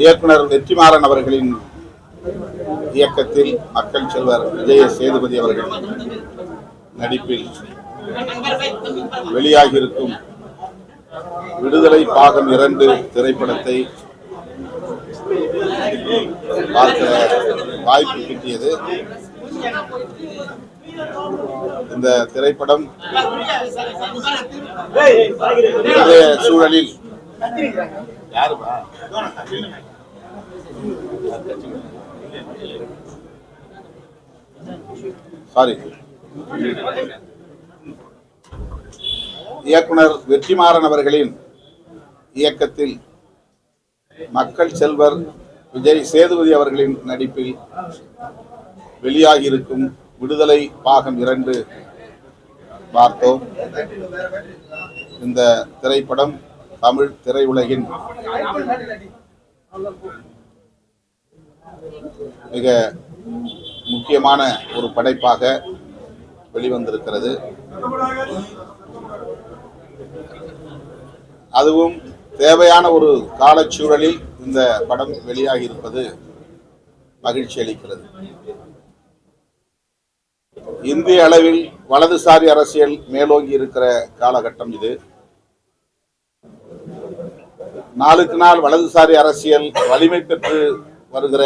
இயக்குனர் வெற்றிமாறன் அவர்களின் இயக்கத்தில் மக்கள் செல்வர் விஜய சேதுபதி அவர்கள் நடிப்பில் வெளியாகியிருக்கும் விடுதலை பாகம் இரண்டு திரைப்படத்தை பார்க்க வாய்ப்பு கிட்டியது. இந்த திரைப்படம் சூழலில் யாருப்பா? சாரி இயக்குனர் வெற்றிமாறன் அவர்களின் இயக்கத்தில் மக்கள் செல்வர் விஜய் சேதுபதி அவர்களின் நடிப்பில் வெளியாகியிருக்கும் விடுதலை பாகம் இரண்டு பார்த்தோம். இந்த திரைப்படம் தமிழ் திரையுலகின் மிக முக்கியமான ஒரு படைப்பாக வெளிவந்திருக்கிறது. அதுவும் தேவையான ஒரு காலச்சூழலில் இந்த படம் வெளியாகி இருப்பது மகிழ்ச்சி அளிக்கிறது. இந்திய அளவில் வலதுசாரி அரசியல் மேலோங்கி இருக்கிற காலகட்டம் இது. நாளுக்கு நாள் வலதுசாரி அரசியல் வலிமை பெற்று வருகிற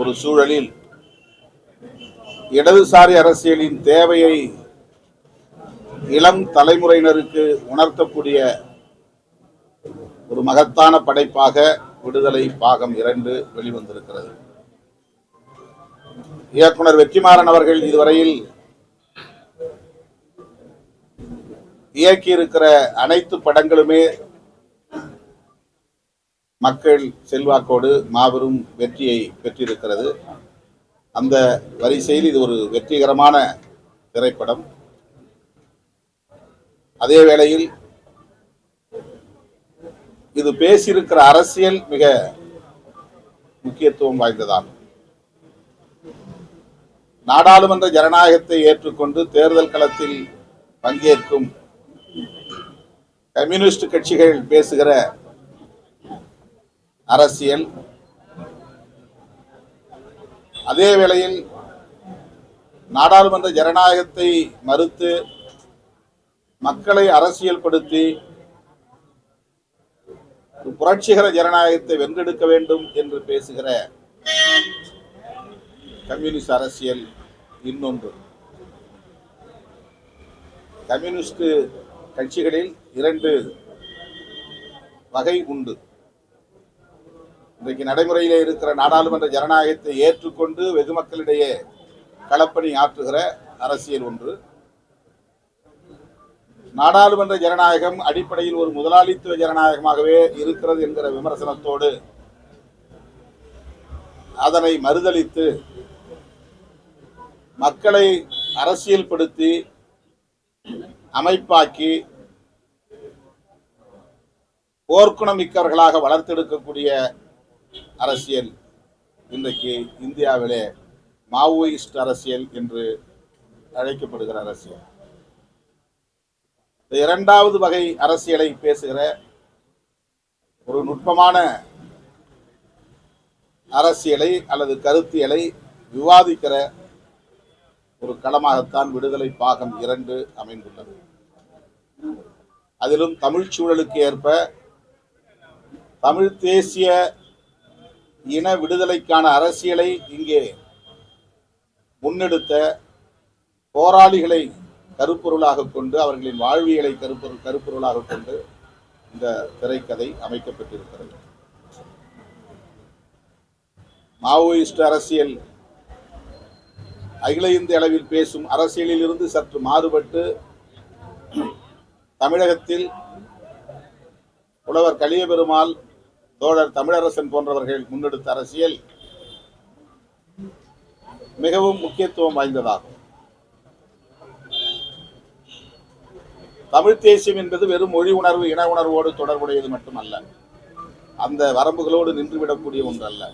ஒரு சூழலில் இடதுசாரி அரசியலின் தேவையை இளம் தலைமுறையினருக்கு உணர்த்தக்கூடிய ஒரு மகத்தான படைப்பாக விடுதலை பாகம் இரண்டு வெளிவந்திருக்கிறது. இயக்குனர் வெற்றிமாறன் அவர்கள் இதுவரையில் இயக்கியிருக்கிற அனைத்து படங்களுமே மக்கள் செல்வாக்கோடு மாபெரும் வெற்றியை பெற்றிருக்கிறது. அந்த வரிசையில் இது ஒரு வெற்றிகரமான திரைப்படம். அதே வேளையில் இது பேசியிருக்கிற அரசியல் மிக முக்கியத்துவம் வாய்ந்ததாகும். நாடாளுமன்ற ஜனநாயகத்தை ஏற்றுக்கொண்டு தேர்தல் களத்தில் பங்கேற்கும் கம்யூனிஸ்ட் கட்சிகள் பேசுகிற அரசியல். அதே வேளையில் நாடாளுமன்ற ஜனநாயகத்தை மறுத்து மக்களை அரசியல்படுத்தி படுத்தி புரட்சிகர ஜனநாயகத்தை வென்றெடுக்க வேண்டும் என்று பேசுகிற கம்யூனிஸ்ட் அரசியல் இன்னொன்று. கம்யூனிஸ்ட் கட்சிகளில் இரண்டு வகை உண்டு. இன்றைக்கு நடைமுறையில் இருக்கிற நாடாளுமன்ற ஜனநாயகத்தை ஏற்றுக்கொண்டு வெகு மக்களிடையே களப்பணி ஆற்றுகிற அரசியல் ஒன்று. நாடாளுமன்ற ஜனநாயகம் அடிப்படையில் ஒரு முதலாளித்துவ ஜனநாயகமாகவே இருக்கிறது என்கிற விமர்சனத்தோடு அதனை மறுதலித்து மக்களை அரசியல்படுத்தி அமைப்பாக்கி போர்க்குணமிக்கவர்களாக வளர்த்தெடுக்கக்கூடிய அரசியல். இன்றைக்கு இந்தியாவிலே மாவோயிஸ்ட் அரசியல் என்று அழைக்கப்படுகிற அரசியல். இந்த இரண்டாவது வகை அரசியலை பேசுகிற ஒரு நுட்பமான அரசியலை அல்லது கருத்தியலை விவாதிக்கிற ஒரு களமாகத்தான் விடுதலை பாகம் இரண்டு அமைந்துள்ளது. அதிலும் தமிழ் சூழலுக்கு ஏற்ப தமிழ் தேசிய இன விடுதலைக்கான அரசியலை இங்கே முன்னெடுத்த போராளிகளை கருப்பொருளாக கொண்டு அவர்களின் வாழ்வியலை கருப்பொருள் கருப்பொருளாக கொண்டு இந்த திரைக்கதை அமைக்கப்பட்டிருக்கிறது. மாவோயிஸ்ட் அரசியல் அகில இந்திய அளவில் பேசும் அரசியலில் இருந்து சற்று மாறுபட்டு தமிழகத்தில் புலவர் கலியபெருமாள் தோழர் தமிழரசன் போன்றவர்கள் முன்னெடுத்த அரசியல் மிகவும் முக்கியத்துவம் வாய்ந்ததாகும். தமிழ் தேசியம் என்பது வெறும் மொழி உணர்வு இன உணர்வோடு தொடர்புடையது மட்டுமல்ல அந்த வரம்புகளோடு நின்றுவிடக்கூடிய ஒன்றல்ல.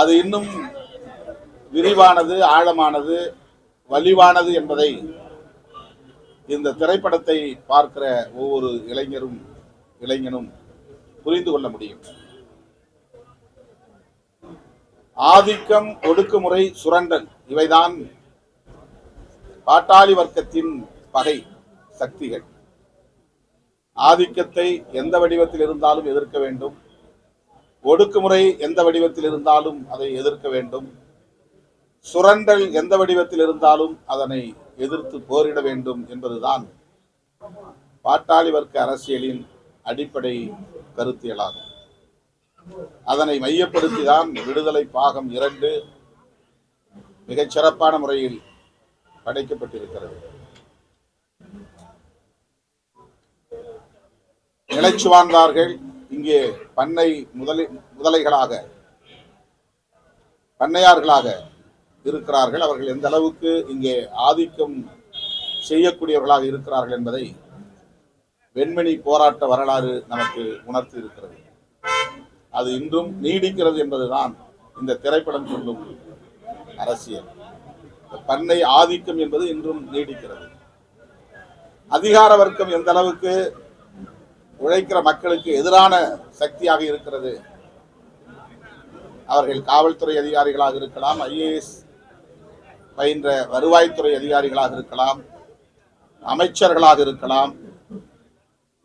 அது இன்னும் விரிவானது ஆழமானது வலிவானது என்பதை இந்த திரைப்படத்தை பார்க்கிற ஒவ்வொரு இளைஞரும் இளைஞனும் புரிந்து கொள்ள முடியும். ஆதிக்கம் ஒடுக்குமுறை சுரண்டல் இவைதான் பாட்டாளி வர்க்கத்தின் பகை சக்திகள். ஆதிக்கத்தை எந்த வடிவத்தில் இருந்தாலும் எதிர்க்க வேண்டும். ஒடுக்குமுறை எந்த வடிவத்தில் இருந்தாலும் அதை எதிர்க்க வேண்டும். சுரண்டல் எந்த வடிவத்தில் இருந்தாலும் அதனை எதிர்த்து போரிட வேண்டும் என்பதுதான் பாட்டாளி வர்க்க அரசியலின் அடிப்படை கருத்தியலாகும். அதனை மையப்படுத்திதான் விடுதலை பாகம் இரண்டு மிகச் சிறப்பான முறையில் படைக்கப்பட்டிருக்கிறது. நிலைச்சு வாழ்ந்தார்கள் இங்கே பண்ணை முதலை முதலைகளாக பண்ணையார்களாக இருக்கிறார்கள். அவர்கள் எந்த அளவுக்கு இங்கே ஆதிக்கம் செய்யக்கூடியவர்களாக இருக்கிறார்கள் என்பதை வெண்மணி போராட்ட வரலாறு நமக்கு உணர்த்தி இருக்கிறது. அது இன்றும் நீடிக்கிறது என்பதுதான் இந்த திரைப்படம் சொல்லும் அரசியல். பண்ணை ஆதிக்கம் என்பது இன்றும் நீடிக்கிறது. அதிகார வர்க்கம் எந்த அளவுக்கு உழைக்கிற மக்களுக்கு எதிரான சக்தியாக இருக்கிறது. அவர்கள் காவல்துறை அதிகாரிகளாக இருக்கலாம் ஐஏஎஸ் பயின்ற வருவாய்த்துறை அதிகாரிகளாக இருக்கலாம் அமைச்சர்களாக இருக்கலாம்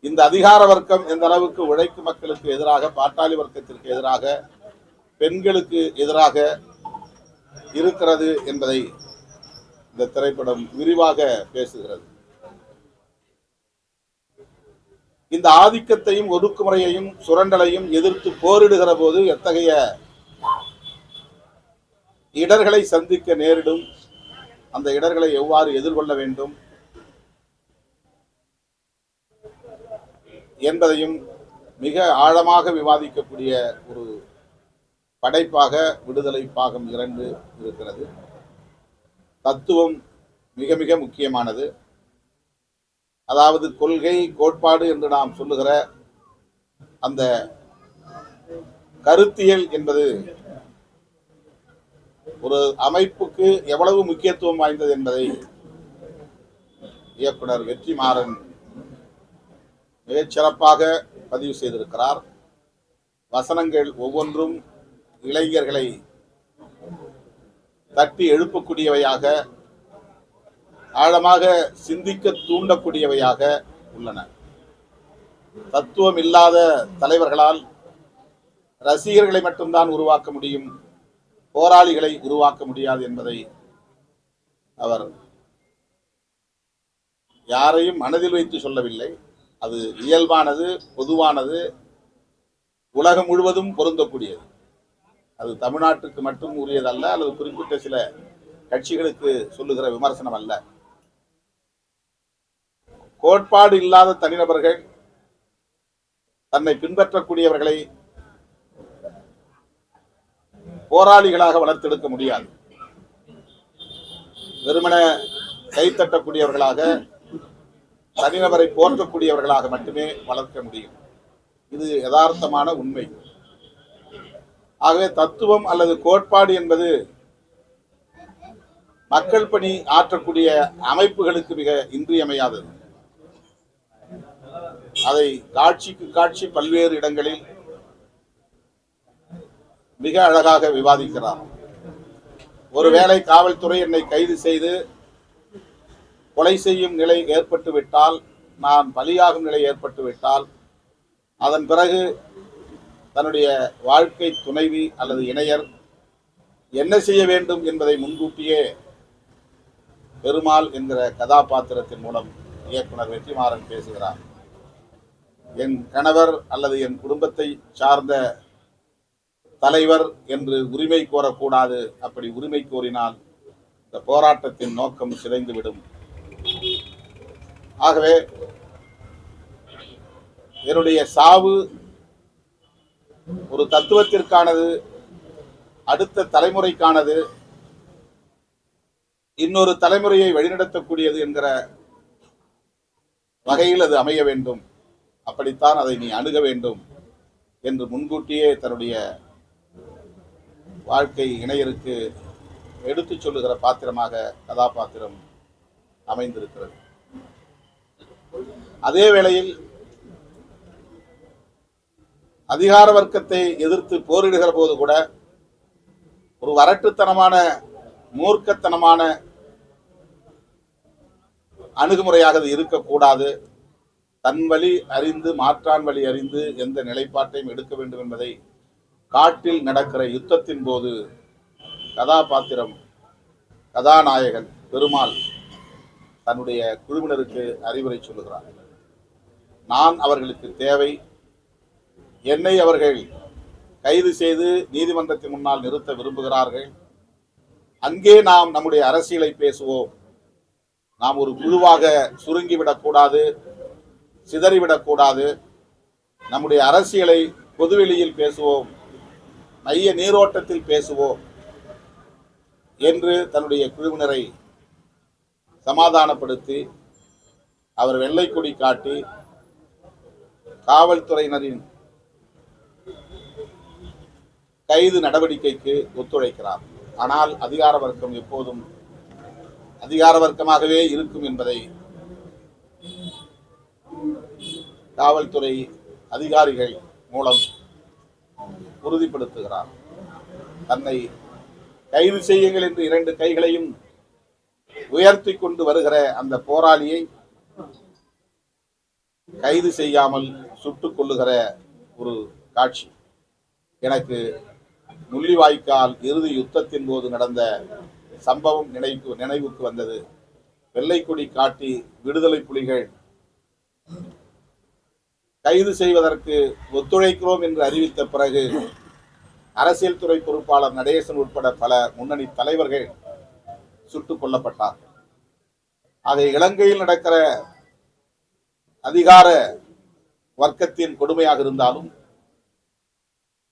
இந்த அதிகார வர்க்கம் எந்த அளவுக்கு உழைக்கும் மக்களுக்கு எதிராக பாட்டாளி வர்க்கத்திற்கு எதிராக பெண்களுக்கு எதிராக இருக்கிறது என்பதை இந்த திரைப்படம் விரிவாக பேசுகிறது. இந்த ஆதிக்கத்தையும் ஒடுக்குமுறையையும் சுரண்டலையும் எதிர்த்து போரிடுகிற போது எத்தகைய இடர்களை சந்திக்க நேரிடும்? அந்த இடர்களை எவ்வாறு எதிர்கொள்ள வேண்டும்? என்பதையும் மிக ஆழமாக விவாதிக்கக்கூடிய ஒரு படைப்பாக விடுதலை பாகம் இரண்டு இருக்கிறது. தத்துவம் மிக மிக முக்கியமானது. அதாவது கொள்கை கோட்பாடு என்று நாம் சொல்லுகிற அந்த கருத்தியல் என்பது ஒரு அமைப்புக்கு எவ்வளவு முக்கியத்துவம் வாய்ந்தது என்பதை இயக்குனர் வெற்றிமாறன் மிகச்சிறப்பாக பதிவு செய்திருக்கிறார். வசனங்கள் ஒவ்வொன்றும் இளைஞர்களை தட்டி எழுப்பக்கூடியவையாக ஆழமாக சிந்திக்க தூண்டக்கூடியவையாக உள்ளன. தத்துவம் இல்லாத தலைவர்களால் ரசிகர்களை மட்டும்தான் உருவாக்க முடியும் போராளிகளை உருவாக்க முடியாது என்பதை அவர் யாரையும் மனதில் வைத்து சொல்லவில்லை. அது இயல்பானது பொதுவானது உலகம் முழுவதும் பொருந்தக்கூடியது. அது தமிழ்நாட்டுக்கு மட்டும் உரியதல்ல அல்லது குறிப்பிட்ட சில கட்சிகளுக்கு சொல்லுகிற விமர்சனம் அல்ல. கோட்பாடு இல்லாத தனிநபர்கள் தன்னை பின்பற்றக்கூடியவர்களை போராளிகளாக வளர்த்தெடுக்க முடியாது. வெறுமன கைத்தட்டக்கூடியவர்களாக தனிநபரை போற்றக்கூடியவர்களாக மட்டுமே வளர்க்க முடியும். இது யதார்த்தமான உண்மை. ஆகவே தத்துவம் அல்லது கோட்பாடு என்பது மக்கள் பணி ஆற்றக்கூடிய அமைப்புகளுக்கு மிக இன்றியமையாதது. அதை காட்சிக்கு காட்சி பல்வேறு இடங்களில் மிக அழகாக விவாதிக்கிறார். ஒருவேளை காவல்துறை என்னை கைது செய்து கொலை செய்யும் நிலை ஏற்பட்டுவிட்டால் நான் பலியாகும் நிலை ஏற்பட்டுவிட்டால் அதன் பிறகு தன்னுடைய வாழ்க்கை துணைவி அல்லது இணையர் என்ன செய்ய வேண்டும் என்பதை முன்கூட்டியே பெருமாள் என்கிற கதாபாத்திரத்தின் மூலம் இயக்குனர் வெற்றிமாறன் பேசுகிறார். என் கணவர் அல்லது என் குடும்பத்தை சார்ந்த தலைவர் என்று உரிமை கோரக்கூடாது அப்படி உரிமை கோரினால் இந்த போராட்டத்தின் நோக்கம் சிதைந்துவிடும். ஆகவே என்னுடைய சாவு ஒரு தத்துவத்திற்கானது அடுத்த தலைமுறைக்கானது இன்னொரு தலைமுறையை வழிநடத்தக்கூடியது என்கிற வகையில் அது அமைய வேண்டும். அப்படித்தான் அதை நீ அணுக வேண்டும் என்று முன்கூட்டியே தன்னுடைய வாழ்க்கை இணையருக்கு எடுத்துச் சொல்லுகிற பாத்திரமாக கதாபாத்திரம் அமைந்திருக்கிறது. அதே வேளையில் அதிகார வர்க்கத்தை எதிர்த்து போரிடுகிற போது கூட ஒரு வரட்டுத்தனமான மூர்க்கத்தனமான அணுகுமுறையாக அது இருக்கக்கூடாது. தன் வழி அறிந்து மாற்றான் வழி அறிந்து எந்த நிலைப்பாட்டையும் எடுக்க வேண்டும் என்பதை காட்டில் நடக்கிற யுத்தத்தின் போது கதாபாத்திரம் கதாநாயகன் பெருமாள் தன்னுடைய குழுவினருக்கு அறிவுரை சொல்லுகிறார். நான் அவர்களுக்கு தேவை என்னை அவர்கள் கைது செய்து நீதிமன்றத்தின் முன்னால் நிறுத்த விரும்புகிறார்கள். அங்கே நாம் நம்முடைய அரசியலை பேசுவோம். நாம் ஒரு குழுவாக சுருங்கிவிடக்கூடாது சிதறிவிடக்கூடாது நம்முடைய அரசியலை பொதுவெளியில் பேசுவோம் மைய நீரோட்டத்தில் பேசுவோம் என்று தன்னுடைய குழுவினரை சமாதானப்படுத்தி அவர் வெள்ளை கொடி காட்டி காவல்துறையினரின் கைது நடவடிக்கைக்கு ஒத்துழைக்கிறார். ஆனால் அதிகார வர்க்கம் எப்போதும் அதிகார வர்க்கமாகவே இருக்கும் என்பதை காவல்துறை அதிகாரிகள் மூலம் உறுதிப்படுத்துகிறார். தன்னை கைது செய்யுங்கள் என்று இரண்டு கைகளையும் உயர்த்தி கொண்டு வருகிற அந்த போராளியை கைது செய்யாமல் சுட்டுக் கொள்ளுகிற ஒரு காட்சி. எனக்கு முள்ளிவாய்க்கால் இறுதி யுத்தத்தின் போது நடந்த சம்பவம் நினைவுக்கு நினைவுக்கு வந்தது. வெள்ளைக்கொடி காட்டி விடுதலை புலிகள் கைது செய்வதற்கு ஒத்துழைக்கிறோம் என்று அறிவித்த பிறகு அரசியல் துறை பொறுப்பாளர் நடேசன் உட்பட பல முன்னணி தலைவர்கள் சுட்டுக் கொல்லப்பட்டார். ஆக இலங்கையில் நடக்கிற அதிகார வர்க்கத்தின் கொடுமையாக இருந்தாலும்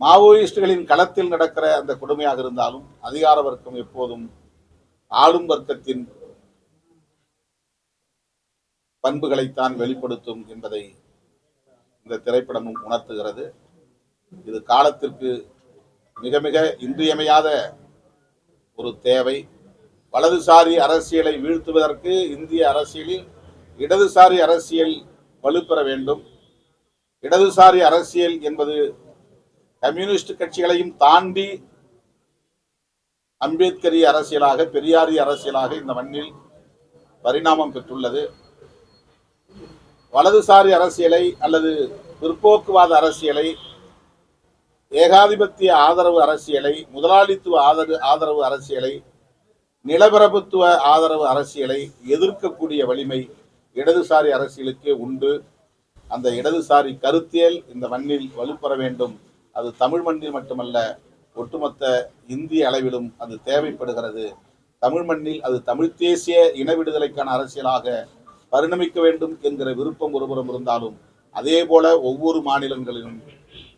மாவோயிஸ்டுகளின் களத்தில் நடக்கிற அந்த கொடுமையாக இருந்தாலும் அதிகார வர்க்கம் எப்போதும் ஆளும் வர்க்கத்தின் பண்புகளைத்தான் வெளிப்படுத்தும் என்பதை இந்த திரைப்படமும் உணர்த்துகிறது. இது காலத்திற்கு மிக மிக இன்றியமையாத ஒரு தேவை. வலதுசாரி அரசியலை வீழ்த்துவதற்கு இந்திய அரசியலில் இடதுசாரி அரசியல் வலுப்பெற வேண்டும். இடதுசாரி அரசியல் என்பது கம்யூனிஸ்ட் கட்சிகளையும் தாண்டி அம்பேத்கரிய அரசியலாக பெரியாரிய அரசியலாக இந்த மண்ணில் பரிணாமம் பெற்றுள்ளது. வலதுசாரி அரசியலை அல்லது பிற்போக்குவாத அரசியலை ஏகாதிபத்திய ஆதரவு அரசியலை முதலாளித்துவ ஆதரவு ஆதரவு அரசியலை நிலப்பிரபுத்துவ ஆதரவு அரசியலை எதிர்க்கக்கூடிய வலிமை இடதுசாரி அரசியலுக்கே உண்டு. அந்த இடதுசாரி கருத்தியல் இந்த மண்ணில் வலுப்பெற வேண்டும். அது தமிழ் மண்ணில் மட்டுமல்ல ஒட்டுமொத்த இந்திய அளவிலும் அது தேவைப்படுகிறது. தமிழ் மண்ணில் அது தமிழ் தேசிய இன விடுதலைக்கான அரசியலாக பரிணமிக்க வேண்டும் என்கிற விருப்பம் ஒருபுறம் இருந்தாலும் அதே போல ஒவ்வொரு மாநிலங்களிலும்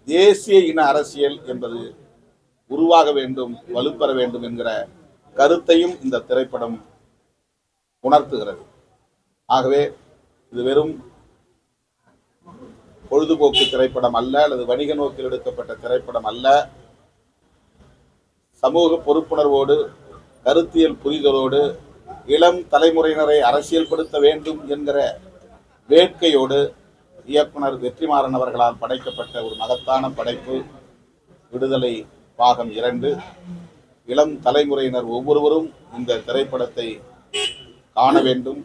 தேசிய இன அரசியல் என்பது உருவாக வேண்டும் வலுப்பெற வேண்டும் என்கிற கருத்தையும் இந்த திரைப்படம் உணர்த்துகிறது. ஆகவே இது வெறும் பொழுதுபோக்கு திரைப்படம் அல்ல அல்லது வணிக நோக்கில் எடுக்கப்பட்ட திரைப்படம் அல்ல. சமூக பொறுப்புணர்வோடு கருத்தியல் புரிதலோடு இளம் தலைமுறையினரை அரசியல்படுத்த வேண்டும் என்கிற வேட்கையோடு இயக்குனர் வெற்றிமாறன் அவர்களால் படைக்கப்பட்ட ஒரு மகத்தான படைப்பு விடுதலை பாகம் இரண்டு. இளம் தலைமுறையினர் ஒவ்வொருவரும் இந்த திரைப்படத்தை காண வேண்டும்.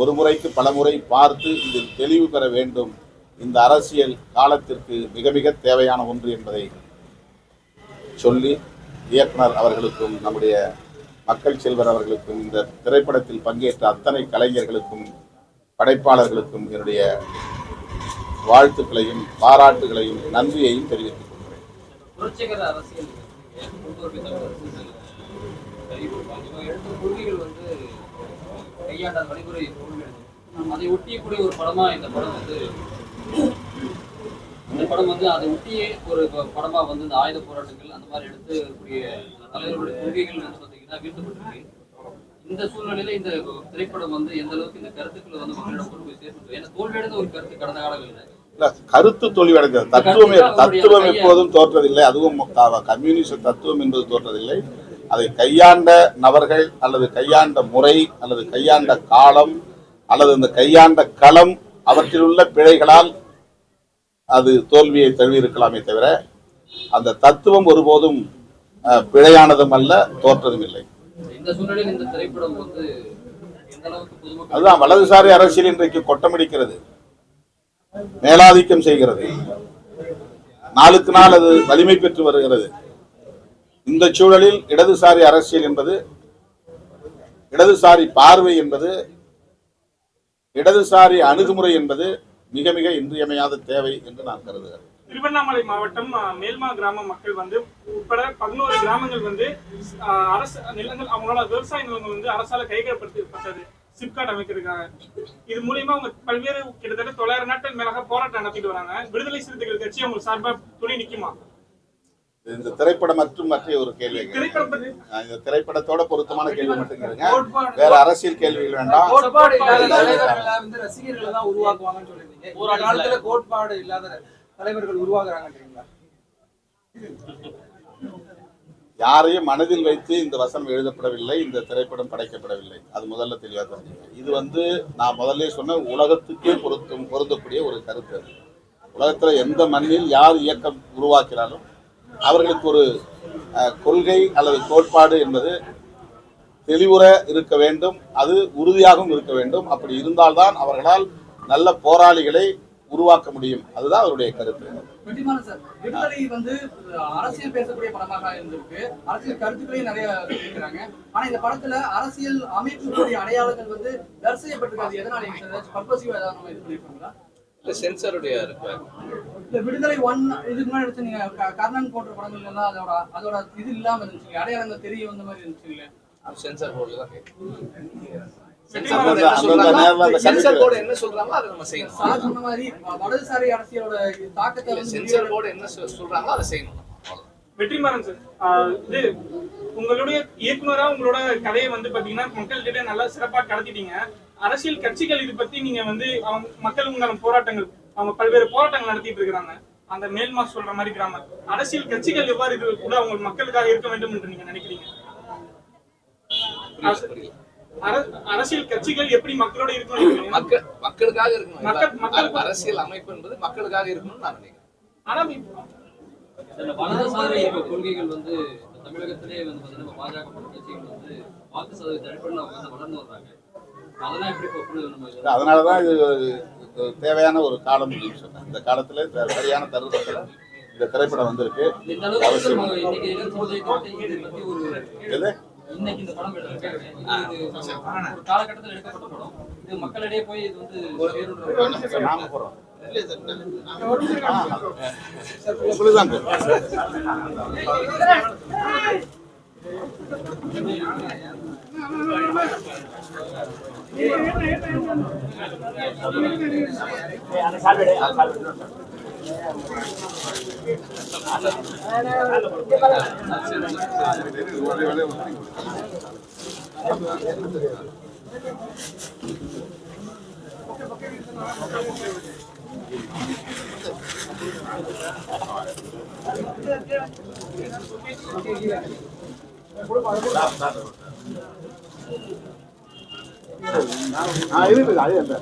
ஒரு முறைக்கு பல முறை பார்த்து இதில் தெளிவு பெற வேண்டும். இந்த அரசியல் காலத்திற்கு மிக மிக தேவையான ஒன்று என்பதை சொல்லி இயக்குனர் அவர்களுக்கும் நம்முடைய மக்கள் செல்வர் அவர்களுக்கும் இந்த திரைப்படத்தில் பங்கேற்ற அத்தனை கலைஞர்களுக்கும் படைப்பாளர்களுக்கும் என்னுடைய வாழ்த்துக்களையும் பாராட்டுகளையும் நன்றியையும் தெரிவித்துக் கொள்கிறேன். எடுத்த வந்து கையாண்ட வழிமுறை அதை ஒட்டியக்கூடிய ஒரு படமா இந்த படம் வந்து இந்த படம் வந்து அதை ஒட்டியே ஒரு படமா வந்து இந்த ஆயுத போராட்டங்கள் அந்த மாதிரி எடுத்து இருக்கக்கூடிய தலைவர்களுடைய கொள்கைகள் வந்து பார்த்தீங்கன்னா வீழ்த்தப்பட்டிருக்கு இந்த சூழ்நிலையில இந்த திரைப்படம் வந்து எந்த அளவுக்கு இந்த கருத்துக்களை வந்து மக்களிடம் கொண்டு போய் சேர்த்து ஏன்னா தோல்வியடைந்த ஒரு கருத்து கடந்த காலங்களில். இல்ல கருத்து தோல்வியடைந்தது. தத்துவம் தத்துவம் எப்போதும் தோற்றதில்லை. அதுவும் கம்யூனிச தத்துவம் என்பது தோற்றதில்லை. அதை கையாண்ட நபர்கள் அல்லது கையாண்ட முறை அல்லது கையாண்ட காலம் அல்லது இந்த கையாண்ட களம் அவற்றில் உள்ள பிழைகளால் அது தோல்வியை தழுவி இருக்கலாமே தவிர அந்த தத்துவம் ஒருபோதும் பிழையானதும் அல்ல தோற்றதும் இல்லை. அதுதான் வலதுசாரி அரசியல் இன்றைக்கு கொட்டமடிக்கிறது. மேலாதிக்கம் செய்கிறது. நாளுக்கு நாள் அது வலிமை பெற்று வருகிறது. இந்த சூழலில் இடதுசாரி அரசியல் என்பது இடதுசாரி பார்வை என்பது இடதுசாரி அணுகுமுறை என்பது மிக மிக இன்றியமையாத தேவை என்று நான் கருதுகிறேன். திருவண்ணாமலை மாவட்டம் மேல்மா கிராம மக்கள் வந்து உட்பட பதினோரு கிராமங்கள் வந்து அரசு நிலங்கள் அவங்களோட விவசாய நிலங்கள் வந்து அரசால கைகப்படுத்தப்பட்டது சிப்காட் அமைக்கிறதுக்காக. இது மூலியமா அவங்க பல்வேறு கிட்டத்தட்ட தொள்ளாயிரம் நாட்கள் மேலாக போராட்டம் நடத்திட்டு வராங்க. விடுதலை சிறுத்தைகள் கட்சி அவங்க சார்பா துணை நிக்குமா? இந்த திரைப்படம் மற்றும் மற்ற ஒரு கேள்வி இந்த திரைப்படத்தோட பொருத்தமான கேள்வி மட்டும் கேளுங்க. வேற அரசியல் கேள்விகள் வேண்டாம். கோட்பாடு இல்லாத தலைவர்களை வந்து ரசிகர்களை தான் உருவாக்குவாங்கன்னு சொல்லியிருந்தீங்க. ஒரு காலத்துல கோட்பாடு இல்லாத தலைவர்கள் உருவாக்குறாங்கன்றீங்களா? யாரையும் மனதில் வைத்து இந்த வசனம் எழுதப்படவில்லை இந்த திரைப்படம் படைக்கப்படவில்லை. அது முதல்ல தெளிவாக தெரிஞ்சுக்கணும். இது வந்து நான் முதல்ல சொன்ன உலகத்துக்கே பொருத்தும் பொருந்தக்கூடிய ஒரு கருத்து அது. உலகத்தில் எந்த மண்ணில் யார் இயக்கம் உருவாக்கினாலும் அவர்களுக்கு ஒரு கொள்கை அல்லது கோட்பாடு என்பது தெளிவுற இருக்க வேண்டும் அது உறுதியாகவும் இருக்க வேண்டும். அப்படி இருந்தால்தான் அவர்களால் நல்ல போராளிகளை உருவாக்க முடியும். அதுதான் அவருடைய கருத்து. விடுதலை வந்து அரசியல் பேசக்கூடிய படமாக இருந்திருக்கு. அரசியல் கருத்துக்களையும் நிறைய இருக்கிறாங்க ஆனா இந்த படத்துல அரசியல் அமைப்புகளுடைய அடையாளங்கள் வந்து ரத்து செய்யப்பட்டிருக்காது. எதனால சார்? பர்பசிவா ஏதாவது இது பண்ணிருக்கோங்களா சென்சருடைய இல்ல விடுதலை ஒன் இதுக்கு முன்னாடி எடுத்து நீங்க கர்ணன் போன்ற படங்கள் எல்லாம் அதோட அதோட இது இல்லாம இருந்துச்சு அடையாளங்கள் தெரிய வந்த மாதிரி இருந்துச்சுங்களே. சென்சார் போர்டு சென்சார் கருத்து- போர்டு என்ன சொல்றாங்களோ அதை நம்ம செய்யணும். சார் சொன்ன மாதிரி வ- வலதுசாரி அரசியலோட தாக்கத்தை சென்சார் போர்டு என்ன சொல்- சொல்றாங்களோ அதை செய்யணும். வெற்றிமாறன் சார் இது உங்களுடைய இயக்குனரா உங்களோட கதையை வந்து பாத்தீங்கன்னா மக்கள்கிட்ட நல்லா சிறப்பா கடத்திட்டீங்க. அரசியல் கட்சிகள் இது பத்தி நீங்க வந்து அவங்க மக்கள் உங்கள போராட்டங்கள் அவங்க பல்வேறு போராட்டங்கள் நடத்திட்டு இருக்கிறாங்க. அந்த மேல்மா சொல்ற மாதிரி கிராமம். அரசியல் கட்சிகள் எவ்வாறு இது கூட அவங்க மக்களுக்காக இருக்க வேண்டும் என்று நீங்க நினைக்கிறீங்க? அரசியல் கட்சிகள் எப்படி மக்களோட இருக்கணும்? மக்கள் மக்களுக்காக இருக்கணும். அரசியல் அமைப்பு என்பது மக்களுக்காக இருக்கணும்னு நான் நினைக்கிறேன். ஆனா வலதுசாரி கொள்கைகள் வந்து தமிழகத்திலே வந்து பாஜக கட்சிகள் வந்து வாக்கு சதவீத அடிப்படையில் அவங்க வந்து வளர்ந்து வர்றாங்க. அதெல்லாம் எப்படி அதனாலதான் இது தேவையான ஒரு காலம் சொன்னேன் இந்த காலத்துல சரியான தருணத்துல இந்த திரைப்படம் வந்திருக்கு. இன்னைக்கு இந்த படம் ஒரு காலகட்டத்தில் எடுக்கப்பட்ட படம் இது மக்களிடையே போய் இது வந்து சேருன்ற நாம போறோம் இப்படிதான் போறோம். ஆ, இருக்குது அது என்ன